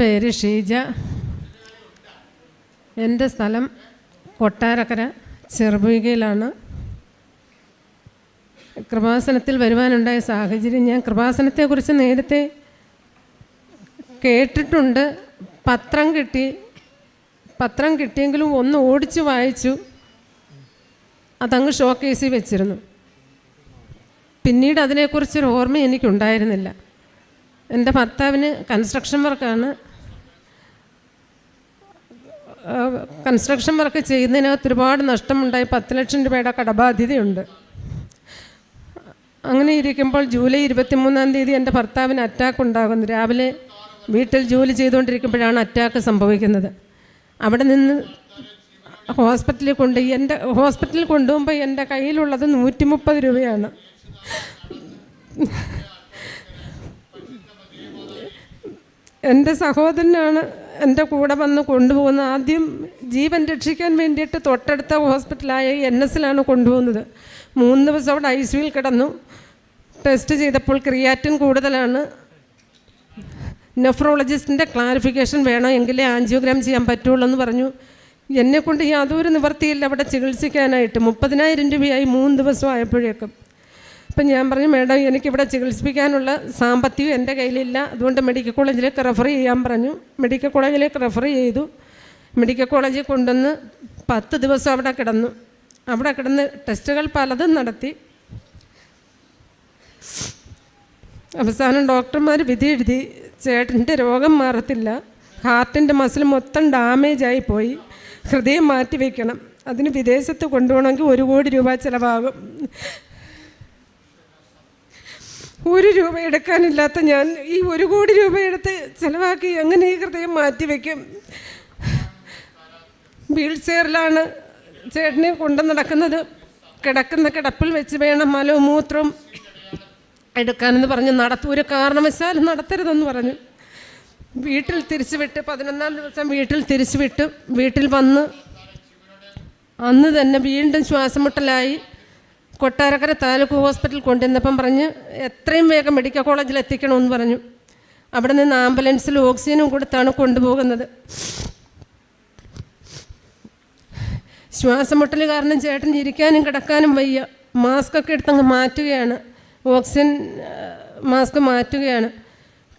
പേര് ഷീജ. എന്റെ സ്ഥലം കൊട്ടാരക്കര ചെറുപുകയിലാണ് കൃപാസനത്തിൽ വരുവാനുണ്ടായ സാഹചര്യം ഞാൻ കൃപാസനത്തെക്കുറിച്ച് നേരത്തെ കേട്ടിട്ടുണ്ട്. പത്രം കിട്ടി. പത്രം കിട്ടിയെങ്കിലും ഒന്ന് ഓടിച്ച് വായിച്ചു. അതങ്ങ് ഷോക്കേസിൽ വെച്ചിരുന്നു. പിന്നീട് അതിനെക്കുറിച്ചൊരു ഓർമ്മ എനിക്കുണ്ടായിരുന്നില്ല. എന്റെ ഭർത്താവിന് കൺസ്ട്രക്ഷൻ വർക്കാണ്. കൺസ്ട്രക്ഷൻ വർക്ക് ചെയ്യുന്നതിനകത്ത് ഒരുപാട് നഷ്ടമുണ്ടായി. പത്ത് ലക്ഷം രൂപയുടെ കടബാധ്യതയുണ്ട്. അങ്ങനെ ഇരിക്കുമ്പോൾ ജൂലൈ ഇരുപത്തിമൂന്നാം തീയതി എന്റെ ഭർത്താവിന് അറ്റാക്ക് ഉണ്ടാകുന്നു. രാവിലെ വീട്ടിൽ ജോലി ചെയ്തുകൊണ്ടിരിക്കുമ്പോഴാണ് അറ്റാക്ക് സംഭവിക്കുന്നത്. അവിടെ നിന്ന് ഹോസ്പിറ്റലിൽ കൊണ്ട് എന്റെ ഹോസ്പിറ്റലിൽ കൊണ്ടുപോകുമ്പോൾ എന്റെ കയ്യിലുള്ളത് നൂറ്റി മുപ്പത് രൂപയാണ്. എന്റെ സഹോദരനാണ് എന്റെ കൂടെ വന്ന് കൊണ്ടുപോകുന്നത് ആദ്യം ജീവൻ രക്ഷിക്കാൻ വേണ്ടിയിട്ട് തൊട്ടടുത്ത ഹോസ്പിറ്റലായ എൻ എസിലാണ് കൊണ്ടുപോകുന്നത്. മൂന്ന് ദിവസം അവിടെ ഐ സിയിൽ കിടന്നു. ടെസ്റ്റ് ചെയ്തപ്പോൾ ക്രിയാറ്റിൻ കൂടുതലാണ്. നെഫ്രോളജിസ്റ്റിന്റെ ക്ലാരിഫിക്കേഷൻ വേണം എങ്കിലേ ആൻജിയോഗ്രാം ചെയ്യാൻ പറ്റുള്ളൂ എന്ന് പറഞ്ഞു. എന്നെക്കൊണ്ട് യാതൊരു നിവർത്തിയില്ല അവിടെ ചികിത്സിക്കാനായിട്ട്. മുപ്പതിനായിരം രൂപയായി മൂന്ന് ദിവസം ആയപ്പോഴേക്കും. അപ്പം ഞാൻ പറഞ്ഞു മേഡം എനിക്കിവിടെ ചികിത്സിപ്പിക്കാനുള്ള സാമ്പത്തികം എന്റെ കയ്യിലില്ല. അതുകൊണ്ട് മെഡിക്കൽ കോളേജിലേക്ക് റെഫർ ചെയ്യാൻ പറഞ്ഞു. മെഡിക്കൽ കോളേജിലേക്ക് റെഫർ ചെയ്തു. മെഡിക്കൽ കോളേജിൽ കൊണ്ടുവന്ന് പത്ത് ദിവസം അവിടെ കിടന്നു. അവിടെ കിടന്ന് ടെസ്റ്റുകൾ പലതും നടത്തി. അവസാനം ഡോക്ടർമാർ വിധി എഴുതി. ചേട്ടന്റെ രോഗം മാറത്തില്ല. ഹാർട്ടിന്റെ മസിൽ മൊത്തം ഡാമേജ് ആയി പോയി. ഹൃദയം മാറ്റി വയ്ക്കണം അതിന് വിദേശത്ത് കൊണ്ടുപോകണമെങ്കിൽ ഒരു കോടി രൂപ ചിലവാകും. ഒരു രൂപ എടുക്കാനില്ലാത്ത ഞാൻ ഈ ഒരു കോടി രൂപ എടുത്ത് ചിലവാക്കി അങ്ങനെ ഈ ഹൃദയം മാറ്റിവെക്കും വീൽ ചെയറിലാണ് ചേട്ടനെ കൊണ്ടു നടക്കുന്നത്. കിടക്കുന്ന കിടപ്പിൽ വെച്ച് വേണം മലവും മൂത്രവും എടുക്കാനെന്ന് പറഞ്ഞു നടത്തു. ഒരു കാരണവശാലും നടത്തരുതെന്ന് പറഞ്ഞു. വീട്ടിൽ തിരിച്ചു വിട്ട് പതിനൊന്നാം ദിവസം വീട്ടിൽ തിരിച്ചു വിട്ട് വീട്ടിൽ വന്ന് അന്ന് തന്നെ വീണ്ടും ശ്വാസം മുട്ടലായി കൊട്ടാരക്കര താലൂക്ക് ഹോസ്പിറ്റലിൽ കൊണ്ടുവന്നപ്പം പറഞ്ഞ് എത്രയും വേഗം മെഡിക്കൽ കോളേജിൽ എത്തിക്കണമെന്ന് പറഞ്ഞു. അവിടെ നിന്ന് ആംബുലൻസിൽ ഓക്സിജനും കൊടുത്താണ് കൊണ്ടുപോകുന്നത്. ശ്വാസമുട്ടൽ കാരണം ചേട്ടൻ ഇരിക്കാനും കിടക്കാനും വയ്യ. മാസ്ക് ഒക്കെ എടുത്തങ്ങ് മാറ്റുകയാണ്. ഓക്സിജൻ മാസ്ക് മാറ്റുകയാണ്.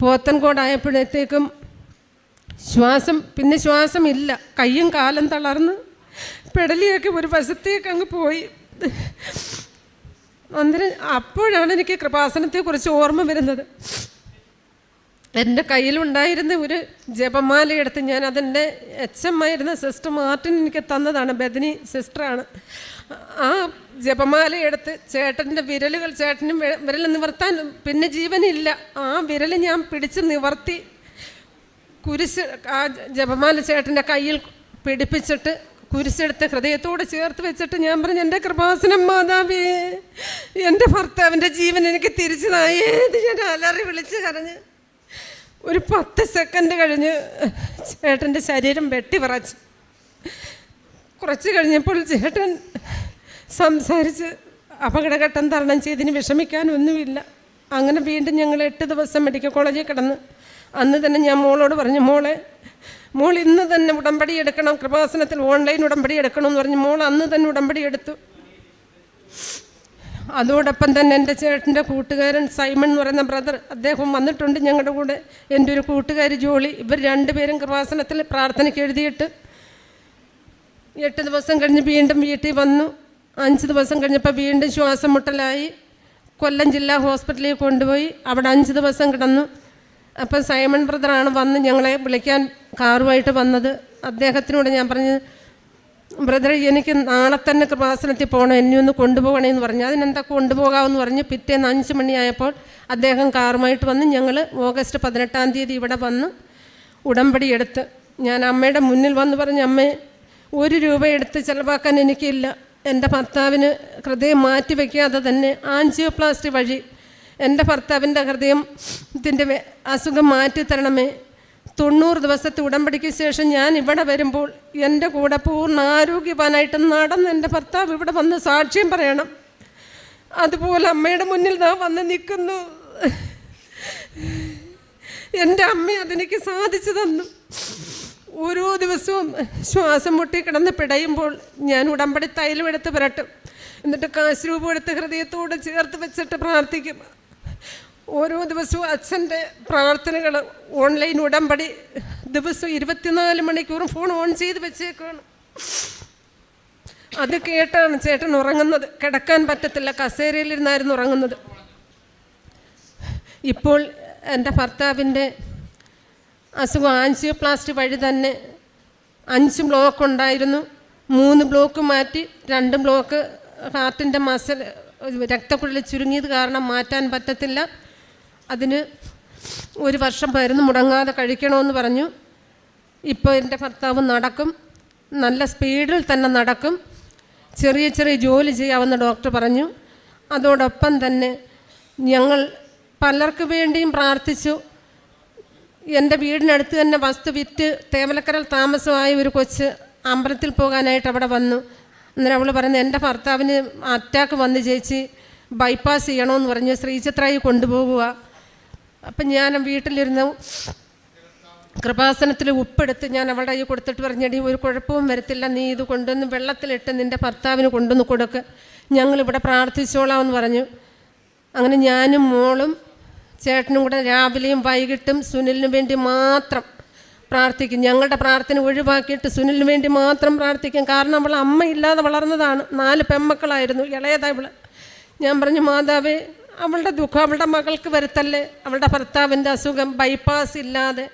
പോത്തൻകോടായപ്പോഴത്തേക്കും ശ്വാസം പിന്നെ ശ്വാസം ഇല്ല. കയ്യും കാലം തളർന്ന് പെടലിയൊക്കെ ഒരു വശത്തേക്ക് അങ്ങ് പോയി. അന്നേരം അപ്പോഴാണ് എനിക്ക് കൃപാസനത്തെക്കുറിച്ച് ഓർമ്മ വരുന്നത്. എന്റെ കയ്യിലുണ്ടായിരുന്ന ഒരു ജപമാല എടുത്ത് ഞാൻ അതെന്റെ എച്ച് എം ആയിരുന്ന സിസ്റ്റർ മാർട്ടിൻ എനിക്ക് തന്നതാണ് ബദനി സിസ്റ്ററാണ്. ആ ജപമാല എടുത്ത് ചേട്ടന്റെ വിരലുകൾ ചേട്ടനും വിരൽ നിവർത്താൻ പിന്നെ ജീവനില്ല. ആ വിരൽ ഞാൻ പിടിച്ച് നിവർത്തി കുരിശ് ആ ജപമാല ചേട്ടന്റെ കയ്യിൽ പിടിപ്പിച്ചിട്ട് കുരിശെടുത്ത് ഹൃദയത്തോട് ചേർത്ത് വെച്ചിട്ട് ഞാൻ പറഞ്ഞു എന്റെ കൃപാസനം മാതാവേ എന്റെ ഭർത്താവിന്റെ ജീവൻ എനിക്ക് തിരിച്ചതായേ നായേത് ഞാൻ അലറി വിളിച്ച് കരഞ്ഞ് ഒരു പത്ത് സെക്കൻഡ് കഴിഞ്ഞ് ചേട്ടന്റെ ശരീരം വെട്ടി പറച്ച് കുറച്ച് കഴിഞ്ഞപ്പോൾ ചേട്ടൻ സംസാരിച്ച് അപകടഘട്ടം തരണം ചെയ്തിന് വിഷമിക്കാനൊന്നുമില്ല. അങ്ങനെ വീണ്ടും ഞങ്ങൾ എട്ട് ദിവസം മെഡിക്കൽ കോളേജിൽ കിടന്ന്. അന്ന് തന്നെ ഞാൻ മോളോട് പറഞ്ഞു മോളെ മോൾ ഇന്ന് തന്നെ ഉടമ്പടി എടുക്കണം കൃപാസനത്തിൽ ഓൺലൈൻ ഉടമ്പടി എടുക്കണം എന്ന് പറഞ്ഞു. മോൾ അന്ന് തന്നെ ഉടമ്പടി എടുത്തു. അതോടൊപ്പം തന്നെ എന്റെ ചേട്ടന്റെ കൂട്ടുകാരൻ സൈമൺ എന്ന് പറയുന്ന ബ്രദർ അദ്ദേഹം വന്നിട്ടുണ്ട് ഞങ്ങളുടെ കൂടെ. എന്റെ ഒരു കൂട്ടുകാരി ജോളി ഇവർ രണ്ടുപേരും കൃപാസനത്തിൽ പ്രാർത്ഥനയ്ക്ക് എഴുതിയിട്ട് എട്ട് ദിവസം കഴിഞ്ഞ് വീണ്ടും വീട്ടിൽ വന്നു. അഞ്ച് ദിവസം കഴിഞ്ഞപ്പോൾ വീണ്ടും ശ്വാസം മുട്ടലായി. കൊല്ലം ജില്ലാ ഹോസ്പിറ്റലിൽ കൊണ്ടുപോയി അവിടെ അഞ്ച് ദിവസം കിടന്നു. അപ്പം സൈമൺ ബ്രദറാണ് വന്ന് ഞങ്ങളെ വിളിക്കാൻ കാറുമായിട്ട് വന്നത്. അദ്ദേഹത്തിനോട് ഞാൻ പറഞ്ഞു ബ്രദർ എനിക്ക് നാളെ തന്നെ കൃപാസനത്തിൽ പോകണം. എന്നെ ഒന്ന് കൊണ്ടുപോകണമെന്ന് പറഞ്ഞു. അതിനെന്താ കൊണ്ടുപോകാമെന്ന് പറഞ്ഞു പിറ്റേന്ന് അഞ്ച് മണിയായപ്പോൾ അദ്ദേഹം കാറുമായിട്ട് വന്ന് ഞങ്ങൾ ഓഗസ്റ്റ് പതിനെട്ടാം തീയതി ഇവിടെ വന്ന് ഉടമ്പടി എടുത്ത്. ഞാൻ അമ്മയുടെ മുന്നിൽ വന്ന് പറഞ്ഞു അമ്മേ ഒരു രൂപ എടുത്ത് ചിലവാക്കാൻ എനിക്കില്ല. എന്റെ ഭർത്താവിന് ഹൃദയം മാറ്റി വയ്ക്കാതെ തന്നെ ആൻജിയോപ്ലാസ്റ്റി വഴി എന്റെ ഭർത്താവിന്റെ ഹൃദയം ഇതിന്റെ അസുഖം മാറ്റിത്തരണമേ തൊണ്ണൂറ് ദിവസത്തെ ഉടമ്പടിക്ക് ശേഷം ഞാൻ ഇവിടെ വരുമ്പോൾ എന്റെ കൂടെ പൂർണ ആരോഗ്യവാനായിട്ട് നടന്ന് എന്റെ ഭർത്താവ് ഇവിടെ വന്ന് സാക്ഷ്യം പറയണം. അതുപോലെ അമ്മയുടെ മുന്നിൽ നാ വന്ന് നിൽക്കുന്നു. എന്റെ അമ്മ അതെനിക്ക് സാധിച്ചു തന്നു. ഓരോ ദിവസവും ശ്വാസം മുട്ടി കിടന്ന് പിടയുമ്പോൾ ഞാൻ ഉടമ്പടി തൈലം എടുത്ത് പുരട്ടും. എന്നിട്ട് കാശ് രൂപം എടുത്ത് ഹൃദയത്തോട് ചേർത്ത് വെച്ചിട്ട് പ്രാർത്ഥിക്കും. ഓരോ ദിവസവും അച്ഛന്റെ പ്രാർത്ഥനകൾ ഓൺലൈൻ ഉടമ്പടി ദിവസം ഇരുപത്തിനാല് മണിക്കൂറും ഫോൺ ഓൺ ചെയ്ത് വെച്ചേക്കാണ്. അത് കേട്ടാണ് ചേട്ടൻ ഉറങ്ങുന്നത്. കിടക്കാൻ പറ്റത്തില്ല. കസേരയിലിരുന്നായിരുന്നു ഉറങ്ങുന്നത്. ഇപ്പോൾ എന്റെ ഭർത്താവിന്റെ അസുഖം. ആൻസിയോപ്ലാസ്റ്റ് വഴി തന്നെ. അഞ്ച് ബ്ലോക്ക് ഉണ്ടായിരുന്നു. മൂന്ന് ബ്ലോക്ക് മാറ്റി രണ്ട് ബ്ലോക്ക് ഹാർട്ടിന്റെ മസൽ രക്തക്കുഴൽ ചുരുങ്ങിയത് കാരണം മാറ്റാൻ പറ്റത്തില്ല. അതിന് ഒരു വർഷം മരുന്ന് മുടങ്ങാതെ കഴിക്കണമെന്ന് പറഞ്ഞു. ഇപ്പോൾ എന്റെ ഭർത്താവ് നടക്കും. നല്ല സ്പീഡിൽ തന്നെ നടക്കും. ചെറിയ ചെറിയ ജോലി ചെയ്യാവുന്ന ഡോക്ടർ പറഞ്ഞു. അതോടൊപ്പം തന്നെ ഞങ്ങൾ പലർക്കു വേണ്ടിയും പ്രാർത്ഥിച്ചു. എന്റെ വീടിനടുത്ത് തന്നെ വസ്തു വിറ്റ് തേമലക്കരൽ താമസമായ ഒരു കൊച്ച് അമ്പലത്തിൽ പോകാനായിട്ട് അവിടെ വന്നു. അന്നേരം അവൾ പറഞ്ഞു എന്റെ ഭർത്താവിന് അറ്റാക്ക് വന്ന് ചേച്ചി. ബൈപ്പാസ് ചെയ്യണമെന്ന് പറഞ്ഞ് ശ്രീചിത്രായി കൊണ്ടുപോകുക അപ്പം ഞാൻ വീട്ടിലിരുന്ന് കൃപാസനത്തിൽ ഉപ്പെടുത്ത് ഞാൻ അവളുടെ കയ്യിൽ കൊടുത്തിട്ട് പറഞ്ഞടി ഒരു കുഴപ്പവും വരത്തില്ല. നീ ഇത് കൊണ്ടുവന്ന് വെള്ളത്തിലിട്ട് നിന്റെ ഭർത്താവിന് കൊണ്ടുവന്ന് കൊടുക്ക്. ഞങ്ങളിവിടെ പ്രാർത്ഥിച്ചോളാം എന്ന് പറഞ്ഞു. അങ്ങനെ ഞാനും മോളും ചേട്ടനും കൂടെ രാവിലെയും വൈകിട്ടും സുനിലിന് വേണ്ടി മാത്രം പ്രാർത്ഥിക്കും. ഞങ്ങളുടെ പ്രാർത്ഥന ഒഴിവാക്കിയിട്ട് സുനിലിന് വേണ്ടി മാത്രം പ്രാർത്ഥിക്കും. കാരണം അവൾ അമ്മയില്ലാതെ വളർന്നതാണ്. നാല് പെമ്മക്കളായിരുന്നു ഇളയതാ ഇവൾ. ഞാൻ പറഞ്ഞു മാതാവേ അവളുടെ ദുഃഖം അവളുടെ മകൾക്ക് വരുത്തല്ലേ? അവളുടെ ഭർത്താവിന്റെ അസുഖം ബൈപ്പാസ് ഇല്ലാതെ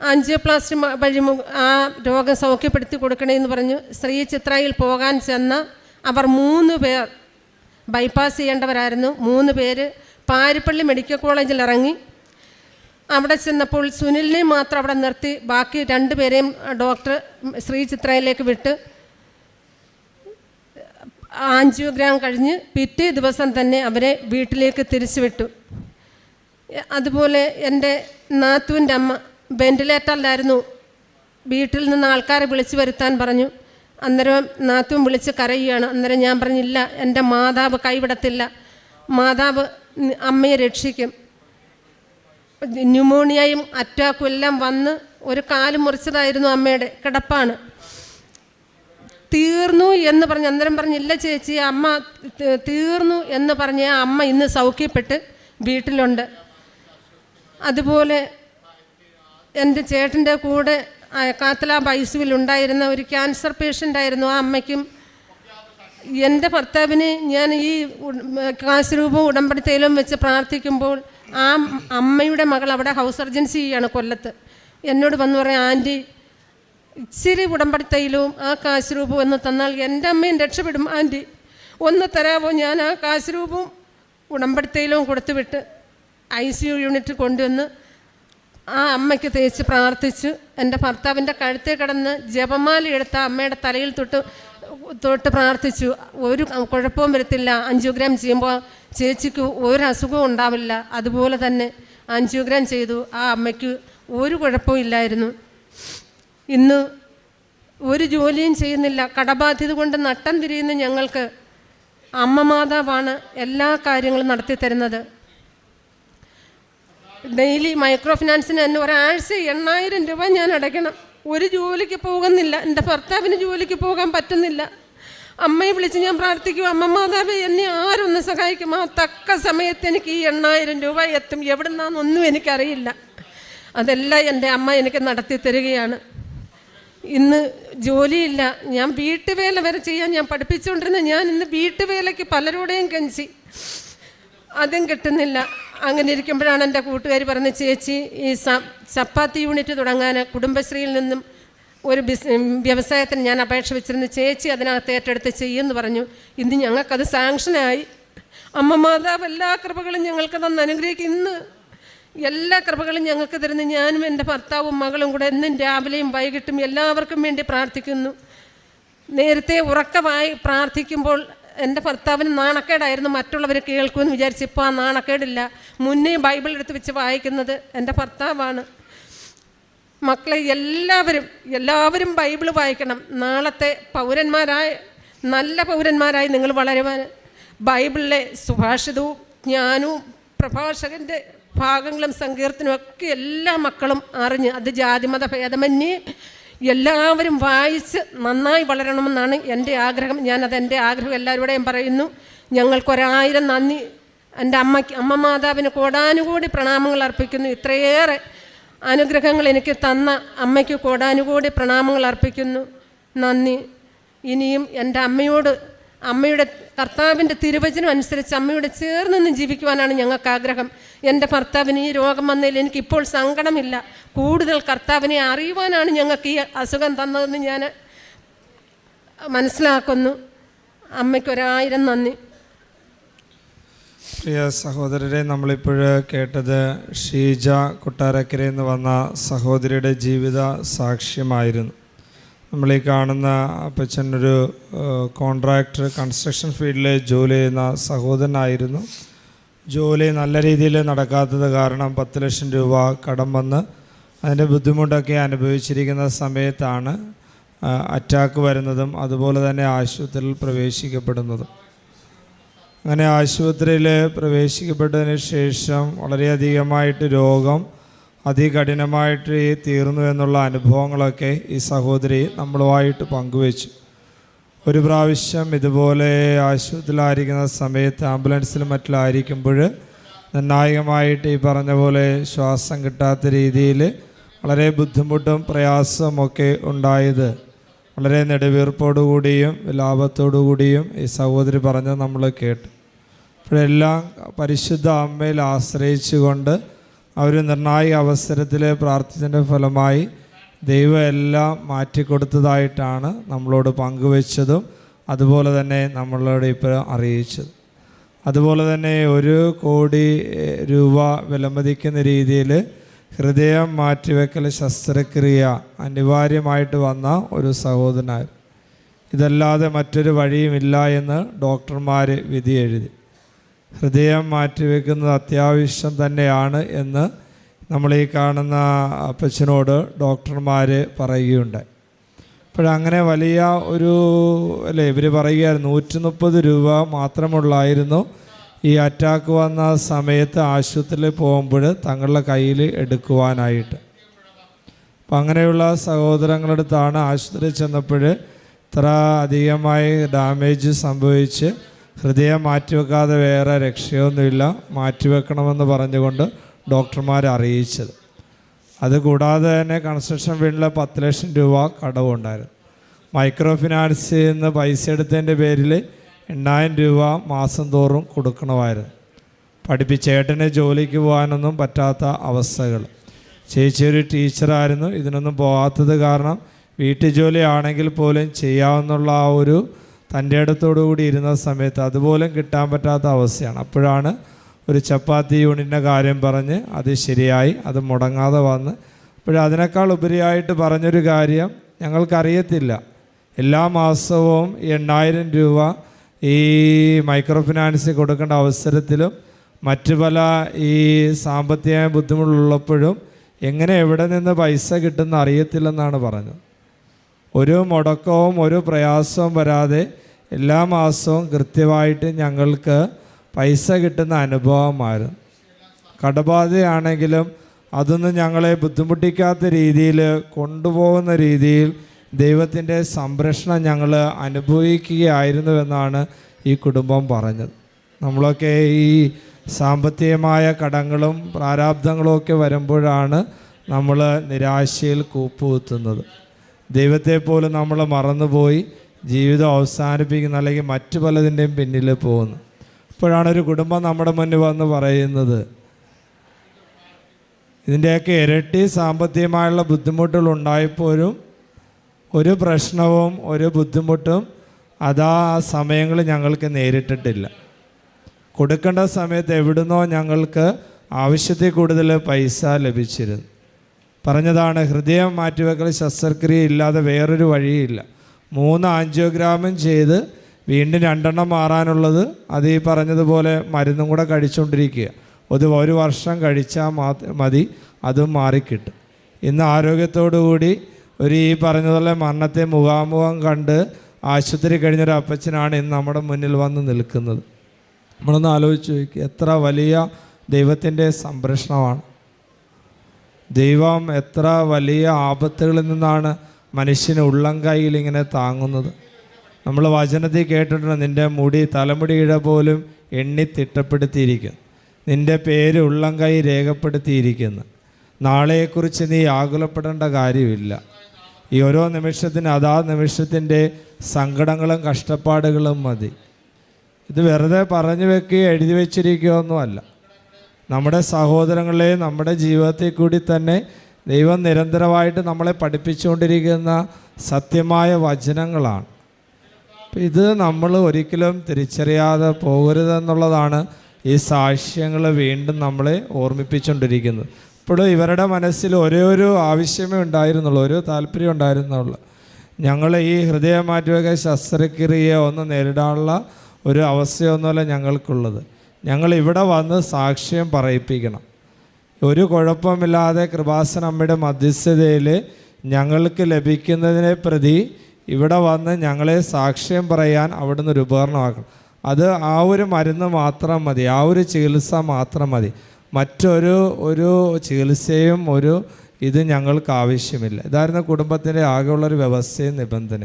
ആൻജിയോപ്ലാസ്റ്റി വഴി ആ രോഗം സൗഖ്യപ്പെടുത്തി കൊടുക്കണേന്ന് പറഞ്ഞു ശ്രീ ചിത്രയിൽ പോകാൻ ചെന്ന അവർ മൂന്ന് പേർ ബൈപ്പാസ് ചെയ്യേണ്ടവരായിരുന്നു. മൂന്ന് പേര് പാരിപ്പള്ളി മെഡിക്കൽ കോളേജിൽ ഇറങ്ങി. അവിടെ ചെന്നപ്പോൾ സുനിലിനെ മാത്രം അവിടെ നിർത്തി. ബാക്കി രണ്ടുപേരെയും ഡോക്ടർ ശ്രീ ചിത്രയിലേക്ക് വിട്ട്. ആൻജിയോഗ്രാം കഴിഞ്ഞ് പിറ്റേ ദിവസം തന്നെ അവരെ വീട്ടിലേക്ക് തിരിച്ചു വിട്ടു. അതുപോലെ എന്റെ നാത്തുവിന്റെ അമ്മ വെന്റിലേറ്ററിലായിരുന്നു വീട്ടിൽ നിന്ന് ആൾക്കാരെ വിളിച്ചു വരുത്താൻ പറഞ്ഞു. അന്നേരം നാത്തും വിളിച്ച് കരയുകയാണ്. അന്നേരം ഞാൻ പറഞ്ഞില്ല എന്റെ മാതാവ് കൈവിടത്തില്ല. മാതാവ് അമ്മയെ രക്ഷിക്കും. ന്യൂമോണിയയും അറ്റാക്കും എല്ലാം വന്ന് ഒരു കാൽ മുറിച്ചതായിരുന്നു അമ്മയുടെ കിടപ്പാണ്. തീർന്നു എന്ന് പറഞ്ഞ് അന്നേരം പറഞ്ഞില്ല ചേച്ചി അമ്മ തീർന്നു എന്ന് പറഞ്ഞ് ആ അമ്മ ഇന്ന് സൗഖ്യപ്പെട്ട് വീട്ടിലുണ്ട്. അതുപോലെ എന്റെ ചേട്ടന്റെ കൂടെ ആ, കാത്തലാബ് ഐസുവിൽ ഉണ്ടായിരുന്ന ഒരു ക്യാൻസർ പേഷ്യന്റായിരുന്നു ആ അമ്മയ്ക്കും എന്റെ ഭർത്താവിന് ഞാൻ ഈ കാശരൂപ രൂപവും ഉടമ്പടി തൈലവും വെച്ച് പ്രാർത്ഥിക്കുമ്പോൾ ആ അമ്മയുടെ മകൾ അവിടെ ഹൗസ് സർജൻസി ചെയ്യാണ് കൊല്ലത്ത്. എന്നോട് വന്ന് പറയാം ആന്റി ഇച്ചിരി ഉടമ്പടി തൈലവും ആ കാശുരൂപവും ഒന്ന് തന്നാൽ എന്റെ അമ്മയും രക്ഷപ്പെടും ആന്റി ഒന്ന് തരാമോ ഞാൻ ആ കാശുരൂപവും ഉടമ്പടിത്തയിലും ഉടമ്പടി തൈലവും കൊടുത്തു വിട്ട് ഐ സി യു യൂണിറ്റ് കൊണ്ടുവന്ന് ആ അമ്മയ്ക്ക് തേച്ച് പ്രാർത്ഥിച്ചു എന്റെ ഭർത്താവിന്റെ കഴുത്തേ കിടന്ന് ജപമാല എടുത്ത അമ്മയുടെ തലയിൽ തൊട്ട് തൊട്ട് പ്രാർത്ഥിച്ചു. ഒരു കുഴപ്പവും വരത്തില്ല. അഞ്ചോഗ്രാം ചെയ്യുമ്പോൾ ചേച്ചിക്ക് ഒരു അസുഖവും ഉണ്ടാവില്ല. അതുപോലെ തന്നെ അഞ്ചോഗ്രാം ചെയ്തു. ആ അമ്മയ്ക്ക് ഒരു കുഴപ്പവും ഇല്ലായിരുന്നു. ഇന്ന് ഒരു ജോലിയും ചെയ്യുന്നില്ല. കടബാധ്യത കൊണ്ട് നട്ടം തിരിയുന്ന ഞങ്ങൾക്ക് അമ്മ മാതാവാണ് എല്ലാ കാര്യങ്ങളും നടത്തി തരുന്നത്. ഡെയിലി മൈക്രോ ഫിനാൻസിന് എന്നെ ഒരാഴ്ച എണ്ണായിരം രൂപ ഞാൻ അടയ്ക്കണം. ഒരു ജോലിക്ക് പോകുന്നില്ല. എന്റെ ഭർത്താവിന് ജോലിക്ക് പോകാൻ പറ്റുന്നില്ല. അമ്മയെ വിളിച്ച് ഞാൻ പ്രാർത്ഥിക്കും അമ്മ മാതാവ് എന്നെ ആരൊന്ന് സഹായിക്കും ആ തക്ക സമയത്ത് എനിക്ക് ഈ എണ്ണായിരം രൂപ എത്തും. എവിടുന്നാന്നൊന്നും എനിക്കറിയില്ല. അതെല്ലാം എന്റെ അമ്മ എനിക്ക് നടത്തി തരികയാണ്. ഇന്ന് ജോലിയില്ല. ഞാൻ വീട്ടുവേല വരെ ചെയ്യാൻ ഞാൻ പഠിപ്പിച്ചുകൊണ്ടിരുന്ന ഞാൻ ഇന്ന് വീട്ടുവേലയ്ക്ക് പലരോടെയും കഞ്ചി. അതും കിട്ടുന്നില്ല. അങ്ങനെ ഇരിക്കുമ്പോഴാണ് എന്റെ കൂട്ടുകാർ പറഞ്ഞ ചേച്ചി ഈ ചപ്പാത്തി യൂണിറ്റ് തുടങ്ങാൻ കുടുംബശ്രീയിൽ നിന്നും ഒരു ബിസ് വ്യവസായത്തിന് ഞാൻ അപേക്ഷ വെച്ചിരുന്നു. ചേച്ചി അതിനകത്ത് ഏറ്റെടുത്ത് ചെയ്യുമെന്ന് പറഞ്ഞു. ഇന്ന് ഞങ്ങൾക്കത് സാങ്ഷനായി. അമ്മ മാതാവ് എല്ലാ കൃപകളും ഞങ്ങൾക്ക് തന്ന് അനുഗ്രഹിക്കും. ഇന്ന് എല്ലാ കൃപകളും ഞങ്ങൾക്ക് തരുന്നു. ഞാനും എന്റെ ഭർത്താവും മകളും കൂടെ എന്നും രാവിലെയും വൈകിട്ടും എല്ലാവർക്കും വേണ്ടി പ്രാർത്ഥിക്കുന്നു. നേരത്തെ ഉറക്കമായി പ്രാർത്ഥിക്കുമ്പോൾ എന്റെ ഭർത്താവിന് നാണക്കേടായിരുന്നു മറ്റുള്ളവർ കേൾക്കുമെന്ന് വിചാരിച്ച് ഇപ്പോൾ ആ നാണക്കേടില്ല. മുന്നേ ബൈബിൾ എടുത്ത് വെച്ച് വായിക്കുന്നത് എന്റെ ഭർത്താവാണ്. മക്കളെ എല്ലാവരും എല്ലാവരും ബൈബിൾ വായിക്കണം. നാളത്തെ പൗരന്മാരായ നല്ല പൗരന്മാരായി നിങ്ങൾ വളരുവാൻ ബൈബിളിലെ സുഭാഷിതവും ജ്ഞാനവും പ്രഭാഷകന്റെ ഭാഗങ്ങളും സങ്കീർത്തനും ഒക്കെ എല്ലാ മക്കളും അറിഞ്ഞ് അത് ജാതിമത ഭേദമന്യേ എല്ലാവരും വായിച്ച് നന്നായി വളരണമെന്നാണ് എന്റെ ആഗ്രഹം. ഞാനത് എന്റെ ആഗ്രഹം എല്ലാവരോടെയും പറയുന്നു. ഞങ്ങൾക്കൊരായിരം നന്ദി. എന്റെ അമ്മയ്ക്ക് അമ്മ മാതാവിന് കോടാനുകൂടി പ്രണാമങ്ങൾ അർപ്പിക്കുന്നു. ഇത്രയേറെ അനുഗ്രഹങ്ങൾ എനിക്ക് തന്ന അമ്മയ്ക്ക് കോടാനുകൂടി പ്രണാമങ്ങൾ അർപ്പിക്കുന്നു. നന്ദി. ഇനിയും എന്റെ അമ്മയോട് അമ്മയുടെ കർത്താവിന്റെ തിരുവചനം അനുസരിച്ച് അമ്മയുടെ ചേർന്ന് ജീവിക്കുവാനാണ് ഞങ്ങൾക്ക് ആഗ്രഹം എന്റെ ഭർത്താവിന് ഈ രോഗം വന്നതിൽ എനിക്കിപ്പോൾ സങ്കടമില്ല. കൂടുതൽ കർത്താവിനെ അറിയുവാനാണ് ഞങ്ങൾക്ക് ഈ അസുഖം തന്നതെന്ന് ഞാൻ മനസ്സിലാക്കുന്നു. അമ്മയ്ക്കൊരായിരം നന്ദി. പ്രിയ സഹോദരരെ നമ്മളിപ്പോൾ കേട്ടത് ഷീജ കൊട്ടാരക്കരയിൽ നിന്ന് വന്ന സഹോദരിയുടെ ജീവിത സാക്ഷ്യമായിരുന്നു. നമ്മൾ ഈ കാണുന്ന അപ്പച്ചൻ ഒരു കോൺട്രാക്ടർ കൺസ്ട്രക്ഷൻ ഫീൽഡിൽ ജോലി ചെയ്യുന്ന സഹോദരനായിരുന്നു. ജോലി നല്ല രീതിയിൽ നടക്കാത്തത് കാരണം പത്ത് ലക്ഷം രൂപ കടം വന്ന് അതിന്റെ ബുദ്ധിമുട്ടൊക്കെ അനുഭവിച്ചിരിക്കുന്ന സമയത്താണ് അറ്റാക്ക് വരുന്നതും അതുപോലെ തന്നെ ആശുപത്രിയിൽ പ്രവേശിക്കപ്പെടുന്നതും. അങ്ങനെ ആശുപത്രിയിൽ പ്രവേശിക്കപ്പെട്ടതിന് ശേഷം വളരെയധികമായിട്ട് രോഗം അതികഠിനമായിട്ട് തീർന്നു എന്നുള്ള അനുഭവങ്ങളൊക്കെ ഈ സഹോദരി നമ്മളുമായിട്ട് പങ്കുവച്ചു. ഒരു പ്രാവശ്യം ഇതുപോലെ ആശുപത്രിയിലായിരിക്കുന്ന സമയത്ത് ആംബുലൻസിൽ മറ്റിലായിരിക്കുമ്പോൾ നിർണായകമായിട്ട് ഈ പറഞ്ഞ പോലെ ശ്വാസം കിട്ടാത്ത രീതിയിൽ വളരെ ബുദ്ധിമുട്ടും പ്രയാസവും ഒക്കെ ഉണ്ടായത്. വളരെ നെടുവീർപ്പോടുകൂടിയും ലാഭത്തോടുകൂടിയും ഈ സഹോദരി പറഞ്ഞത് നമ്മൾ കേട്ടു. അപ്പോഴെല്ലാം പരിശുദ്ധ അമ്മയിൽ ആശ്രയിച്ചുകൊണ്ട് അവർ നിർണായക അവസരത്തിൽ പ്രാർത്ഥിച്ചതിന്റെ ഫലമായി ദൈവം എല്ലാം മാറ്റിക്കൊടുത്തതായിട്ടാണ് നമ്മളോട് പങ്കുവെച്ചതും അതുപോലെ തന്നെ നമ്മളോട് ഇപ്പോൾ അറിയിച്ചത്. അതുപോലെ തന്നെ ഒരു കോടി രൂപ വിലമതിക്കുന്ന രീതിയിൽ ഹൃദയം മാറ്റിവെക്കൽ ശസ്ത്രക്രിയ അനിവാര്യമായിട്ട് വന്ന ഒരു സഹോദരനായിരുന്നു ഇതല്ലാതെ മറ്റൊരു വഴിയുമില്ല എന്ന് ഡോക്ടർമാർ വിധി എഴുതി ഹൃദയം മാറ്റിവെക്കുന്നത് അത്യാവശ്യം തന്നെയാണ് എന്ന് നമ്മൾ ഈ കാണുന്ന അപ്പച്ചനോട് ഡോക്ടർമാർ പറയുകയുണ്ടായി അപ്പോഴങ്ങനെ വലിയ ഒരു അല്ലേ ഇവർ പറയുകയായിരുന്നു നൂറ്റി മുപ്പത് രൂപ മാത്രമുള്ളായിരുന്നു ഈ അറ്റാക്ക് വന്ന സമയത്ത് ആശുപത്രിയിൽ പോകുമ്പോൾ തങ്ങളുടെ കയ്യിൽ എടുക്കുവാനായിട്ട്. അപ്പം അങ്ങനെയുള്ള സഹോദരങ്ങളടുത്താണ് ആശുപത്രിയിൽ ചെന്നപ്പോൾ ഇത്ര അധികമായി ഡാമേജ് സംഭവിച്ച് ഹൃദയം മാറ്റിവെക്കാതെ വേറെ രക്ഷയൊന്നുമില്ല. മാറ്റിവെക്കണമെന്ന് പറഞ്ഞുകൊണ്ട് ഡോക്ടർമാർ അറിയിച്ചത്. അതുകൂടാതെ തന്നെ കൺസ്ട്രക്ഷൻ ഫീൽഡിൽ പത്ത് ലക്ഷം രൂപ കടവുണ്ടായിരുന്നു മൈക്രോ ഫിനാൻസിൽ നിന്ന് പൈസ എടുത്തതിന്റെ പേരിൽ എണ്ണായിരം രൂപ മാസം തോറും കൊടുക്കണമായിരുന്നു. പഠിപ്പിച്ചേട്ടന് ജോലിക്ക് പോകാനൊന്നും പറ്റാത്ത അവസ്ഥകൾ. ചേച്ചി ഒരു ടീച്ചറായിരുന്നു ഇതിനൊന്നും പോകാത്തത് കാരണം വീട്ടു ജോലി ആണെങ്കിൽ പോലും ചെയ്യാവുന്ന ആ ഒരു തന്റെ കൂടി ഇരുന്ന സമയത്ത് അതുപോലും കിട്ടാൻ പറ്റാത്ത അവസ്ഥയാണ്. അപ്പോഴാണ് ഒരു ചപ്പാത്തി യൂണിറ്റിന്റെ കാര്യം പറഞ്ഞ് അത് ശരിയായി അത് മുടങ്ങാതെ വന്ന്. അപ്പോഴതിനേക്കാൾ ഉപരിയായിട്ട് പറഞ്ഞൊരു കാര്യം ഞങ്ങൾക്കറിയത്തില്ല. എല്ലാ മാസവും എണ്ണായിരം രൂപ ഈ മൈക്രോ ഫിനാൻസ് കൊടുക്കേണ്ട അവസരത്തിലും മറ്റു പല ഈ സാമ്പത്തിക ബുദ്ധിമുട്ടുള്ളപ്പോഴും എങ്ങനെ എവിടെ നിന്ന് പൈസ കിട്ടുന്ന അറിയത്തില്ലെന്നാണ് പറഞ്ഞത്. ഒരു മുടക്കവും ഒരു പ്രയാസവും വരാതെ എല്ലാ മാസവും കൃത്യമായിട്ട് ഞങ്ങൾക്ക് പൈസ കിട്ടുന്ന അനുഭവമായിരുന്നു കടബാധയാണെങ്കിലും അതൊന്നും ഞങ്ങളെ ബുദ്ധിമുട്ടിക്കാത്ത രീതിയിൽ കൊണ്ടുപോകുന്ന രീതിയിൽ ദൈവത്തിന്റെ സംരക്ഷണം ഞങ്ങൾ അനുഭവിക്കുകയായിരുന്നുവെന്നാണ് ഈ കുടുംബം പറഞ്ഞത്. നമ്മളൊക്കെ ഈ സാമ്പത്തികമായ കടങ്ങളും പ്രാരാബ്ദങ്ങളും ഒക്കെ വരുമ്പോഴാണ് നമ്മൾ നിരാശയിൽ കൂപ്പുകുത്തുന്നത്. ദൈവത്തെ പോലും നമ്മൾ മറന്നുപോയി ജീവിതം അവസാനിപ്പിക്കുന്ന അല്ലെങ്കിൽ മറ്റു പലതിന്റെയും പിന്നിൽ പോകുന്നു. അപ്പോഴാണ് ഒരു കുടുംബം നമ്മുടെ മുന്നിൽ വന്ന് പറയുന്നത് ഇതിന്റെയൊക്കെ ഇരട്ടി സാമ്പത്തികമായുള്ള ബുദ്ധിമുട്ടുകൾ ഉണ്ടായപ്പോഴും ഒരു പ്രശ്നവും ഒരു ബുദ്ധിമുട്ടും അതാ സമയങ്ങൾ ഞങ്ങൾക്ക് നേരിട്ടിട്ടില്ല. കൊടുക്കേണ്ട സമയത്ത് എവിടുന്നോ ഞങ്ങൾക്ക് ആവശ്യത്തിൽ കൂടുതൽ പൈസ ലഭിച്ചിരുന്നു. പറഞ്ഞതാണ് ഹൃദയം മാറ്റിവെക്കൽ ശസ്ത്രക്രിയ ഇല്ലാതെ വേറൊരു വഴിയില്ല. മൂന്ന് ആൻജിയോഗ്രാമും ചെയ്ത് വീണ്ടും രണ്ടെണ്ണം മാറാനുള്ളത് അത് ഈ പറഞ്ഞതുപോലെ മരുന്നും കൂടെ കഴിച്ചുകൊണ്ടിരിക്കുക. ഒരു ഒരു വർഷം കഴിച്ചാൽ മതി അതും മാറിക്കിട്ടും. ഇന്ന് ആരോഗ്യത്തോടു കൂടി ഒരു ഈ പറഞ്ഞതുപോലെ മരണത്തെ മുഖാമുഖം കണ്ട് ആശുപത്രി കഴിഞ്ഞൊരു അപ്പച്ചനാണ് ഇന്ന് നമ്മുടെ മുന്നിൽ വന്ന് നിൽക്കുന്നത്. നമ്മളൊന്ന് ആലോചിച്ച് നോക്കി എത്ര വലിയ ദൈവത്തിന്റെ സംരക്ഷണമാണ്. ദൈവം എത്ര വലിയ ആപത്തുകളിൽ നിന്നാണ് മനുഷ്യന് ഉള്ളം കൈയിൽ ഇങ്ങനെ താങ്ങുന്നത്. നമ്മൾ വചനത്തിൽ കേട്ടിട്ടുണ്ട് നിന്റെ മുടി തലമുടിയുടെ പോലും എണ്ണി തിട്ടപ്പെടുത്തിയിരിക്കുന്നു. നിന്റെ പേര് ഉള്ളം കൈ രേഖപ്പെടുത്തിയിരിക്കുന്നു. നാളെയെക്കുറിച്ച് നീ ആകുലപ്പെടേണ്ട കാര്യമില്ല. ഈ ഓരോ നിമിഷത്തിന് അതാ നിമിഷത്തിന്റെ സങ്കടങ്ങളും കഷ്ടപ്പാടുകളും മതി. ഇത് വെറുതെ പറഞ്ഞു വെക്കുകയോ എഴുതി വെച്ചിരിക്കുകയൊന്നുമല്ല നമ്മുടെ സഹോദരങ്ങളെ നമ്മുടെ ജീവിതത്തിൽ കൂടി തന്നെ ദൈവം നിരന്തരമായിട്ട് നമ്മളെ പഠിപ്പിച്ചുകൊണ്ടിരിക്കുന്ന സത്യമായ വചനങ്ങളാണ്. ഇത് നമ്മൾ ഒരിക്കലും തിരിച്ചറിയാതെ പോകരുതെന്നുള്ളതാണ് ഈ സാക്ഷ്യങ്ങൾ വീണ്ടും നമ്മളെ ഓർമ്മിപ്പിച്ചുകൊണ്ടിരിക്കുന്നത്. ഇപ്പോഴും ഇവരുടെ മനസ്സിൽ ഒരേ ഒരു ആവശ്യമേ ഉണ്ടായിരുന്നുള്ളൂ ഒരു താല്പര്യം ഉണ്ടായിരുന്നുള്ളൂ. ഞങ്ങൾ ഈ ഹൃദയ മാറ്റുവക ശസ്ത്രക്രിയ ഒന്ന് നേരിടാനുള്ള ഒരു അവസ്ഥയൊന്നുമല്ല ഞങ്ങൾക്കുള്ളത്. ഞങ്ങൾ ഇവിടെ വന്ന് സാക്ഷ്യം പറയിപ്പിക്കണം. ഒരു കുഴപ്പമില്ലാതെ കൃപാസന അമ്മയുടെ മധ്യസ്ഥതയിൽ ഞങ്ങൾക്ക് ലഭിക്കുന്നതിനെ പ്രതി ഇവിടെ വന്ന് ഞങ്ങളെ സാക്ഷ്യം പറയാൻ അവിടുന്ന് ഒരു ഉപകരണമാക്കണം. അത് ആ ഒരു മരുന്ന് മാത്രം മതി ആ ഒരു ചികിത്സ മാത്രം മതി. മറ്റൊരു ഒരു ചികിത്സയും ഒരു ഇത് ഞങ്ങൾക്ക് ആവശ്യമില്ല. ഇതായിരുന്നു കുടുംബത്തിന്റെ ആകെയുള്ളൊരു വ്യവസ്ഥയും നിബന്ധന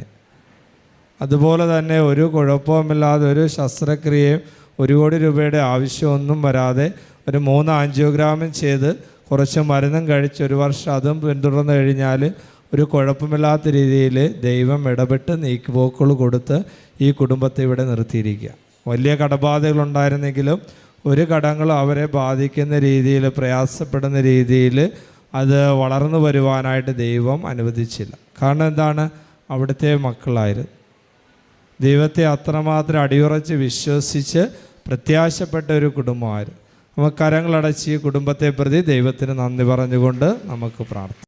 അതുപോലെ തന്നെ ഒരു കുഴപ്പവുമില്ലാതെ ഒരു ശസ്ത്രക്രിയയും ഒരു കോടി രൂപയുടെ ആവശ്യമൊന്നും വരാതെ ഒരു മൂന്ന് ആൻജിയോഗ്രാമും ചെയ്ത് കുറച്ച് മരുന്നും കഴിച്ച് ഒരു വർഷം അതും പിന്തുടർന്ന് കഴിഞ്ഞാൽ ഒരു കുഴപ്പമില്ലാത്ത രീതിയിൽ ദൈവം ഇടപെട്ട് നീക്കുപോക്കുകൾ കൊടുത്ത് ഈ കുടുംബത്തെ ഇവിടെ നിർത്തിയിരിക്കുക. വലിയ കടബാധകളുണ്ടായിരുന്നെങ്കിലും ഒരു കടങ്ങളും അവരെ ബാധിക്കുന്ന രീതിയിൽ പ്രയാസപ്പെടുന്ന രീതിയിൽ അത് വളർന്നു വരുവാനായിട്ട് ദൈവം അനുവദിച്ചില്ല. കാരണം എന്താണ്? അവിടുത്തെ മക്കളായിരുന്നു. ദൈവത്തെ അത്രമാത്രം അടിയുറച്ച് വിശ്വസിച്ച് പ്രത്യാശപ്പെട്ട ഒരു കുടുംബമായിരുന്നു നമുക്ക് കരങ്ങളടച്ച് കുടുംബത്തെ പ്രതി ദൈവത്തിന് നന്ദി പറഞ്ഞുകൊണ്ട് നമുക്ക് പ്രാർത്ഥിക്കാം.